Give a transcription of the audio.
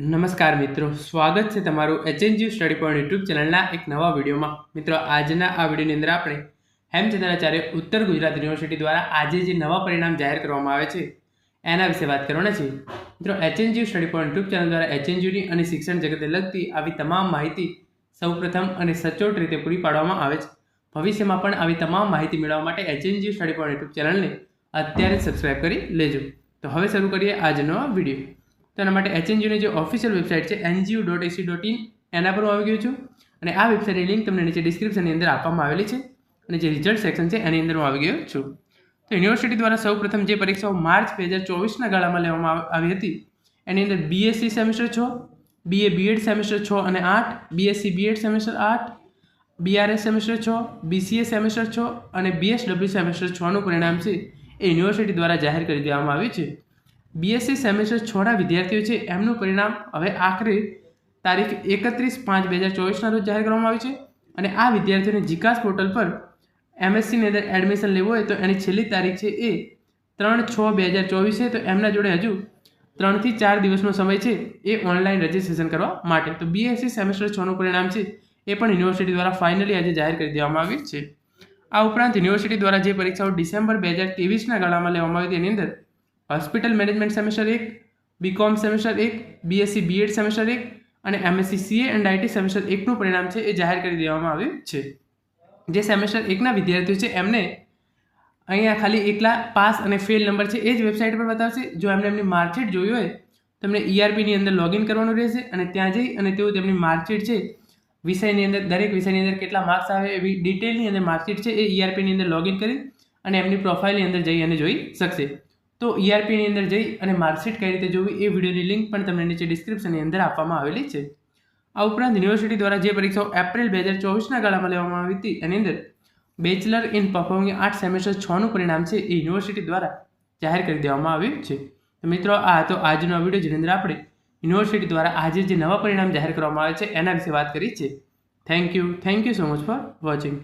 નમસ્કાર મિત્રો, સ્વાગત છે તમારું એચએનજી સ્ટડી પોઈન્ટ યુટ્યુબ ચેનલના એક નવા વિડીયોમાં. મિત્રો, આજના આ વિડીયોની અંદર આપણે હેમચંદ્રાચાર્ય ઉત્તર ગુજરાત યુનિવર્સિટી દ્વારા આજે જે નવા પરિણામ જાહેર કરવામાં આવે છે, એના વિશે વાત કરવાના છે મિત્રો HNG study point YouTube channel દ્વારા એચએનજીની અને શિક્ષણ જગતને લગતી આવી તમામ માહિતી સૌપ્રથમ અને સચોટ રીતે પૂરી પાડવામાં આવે છે. ભવિષ્યમાં પણ આવી તમામ માહિતી મેળવવા માટે એચએનજી સ્ટડી પોઈન્ટ યુટ્યુબ ચેનલને અત્યારે જ સબસ્ક્રાઇબ કરી લેજો. તો હવે શરૂ કરીએ આજનો આ વીડિયો. તો એના માટે એચએનજીઓની જે ઓફિશિયલ વેબસાઇટ છે NGU dot AC dot in એના પર હું આવી ગયો છું. અને આ વેબસાઇટની લિંક તમને નીચે ડિસ્ક્રિપ્શનની અંદર આપવામાં આવેલી છે. અને જે રિઝલ્ટ સેક્શન છે, એની અંદર હું આવી ગયો છું. તો યુનિવર્સિટી દ્વારા સૌપ્રથમ જે પરીક્ષાઓ માર્ચ બે હજાર ચોવીસના ગાળામાં લેવામાં આવી હતી, એની અંદર બીએસસી સેમેસ્ટર છ બીએ બીએડ સેમેસ્ટર છ અને આઠ બીએસસી બીએડ સેમેસ્ટર આઠ બીઆરએસ સેમેસ્ટર છ બીસીએ સેમેસ્ટર છ અને બીએસડબલ્યુ સેમેસ્ટર છનું પરિણામ છે એ યુનિવર્સિટી દ્વારા જાહેર કરી દેવામાં આવ્યું છે. બીએસસી સેમેસ્ટર છોડા વિદ્યાર્થીઓ છે, એમનું પરિણામ હવે આખરે તારીખ એકત્રીસ પાંચ બે હજાર ચોવીસના રોજ જાહેર કરવામાં આવ્યું છે અને આ વિદ્યાર્થીઓને જીકાસ પોર્ટલ પર એમએસસીની અંદર એડમિશન લેવું હોય તો એની છેલ્લી તારીખ છે એ ત્રણ છ બે હજાર ચોવીસ છે, તો એમના જોડે હજુ ત્રણથી ચાર દિવસનો સમય છે એ ઓનલાઈન રજિસ્ટ્રેશન કરવા માટે. તો બીએસસી સેમેસ્ટર છનું પરિણામ છે એ પણ યુનિવર્સિટી દ્વારા ફાઇનલી આજે જાહેર કરી દેવામાં આવ્યું છે. આ ઉપરાંત યુનિવર્સિટી દ્વારા જે પરીક્ષાઓ ડિસેમ્બર બે હજાર તેવીસના ગાળામાં લેવામાં આવી એની અંદર હોસ્પિટલ મેનેજમેન્ટ સેમેસ્ટર એક, બીકોમ સેમેસ્ટર એક, બીએસસી બીએડ સેમેસ્ટર એક અને MSc CA and IT semester એકનું પરિણામ છે એ જાહેર કરી દેવામાં આવ્યું છે. જે સેમેસ્ટર એકના વિદ્યાર્થીઓ છે, એમને અહીંયા ખાલી એકલા પાસ અને ફેલ નંબર છે એ જ વેબસાઇટ પર બતાવશે. જો એમને એમની માર્કશીટ જોઈ હોય, તો એમને ઈઆરપીની અંદર લોગિન કરવાનું રહેશે અને ત્યાં જઈ અને તેઓ તેમની માર્કશીટ છે, વિષયની અંદર, દરેક વિષયની અંદર કેટલા માર્ક્સ આવે એવી ડિટેલની અંદર માર્કશીટ છે એ ઈઆરપીની અંદર લોગિન કરી અને એમની પ્રોફાઇલની અંદર જઈ અને જોઈ શકશે. તો ઈઆરપીની અંદર જઈ અને માર્કશીટ કઈ રીતે જોવી એ વિડીયોની લિંક પણ તમને નીચે ડિસ્ક્રિપ્શનની અંદર આપવામાં આવેલી છે. આ ઉપરાંત યુનિવર્સિટી દ્વારા જે પરીક્ષાઓ એપ્રિલ બે હજાર ચોવીસના ગાળામાં લેવામાં આવી હતી, એની અંદર bachelor in performing art semester છનું પરિણામ છે એ યુનિવર્સિટી દ્વારા જાહેર કરી દેવામાં આવ્યું છે. તો મિત્રો, આ હતો આજનો આ વીડિયો, જેની અંદર આપણે યુનિવર્સિટી દ્વારા આજે જે નવા પરિણામ જાહેર કરવામાં આવે છે, એના વિશે વાત કરી છે. Thank you thank you so much for watching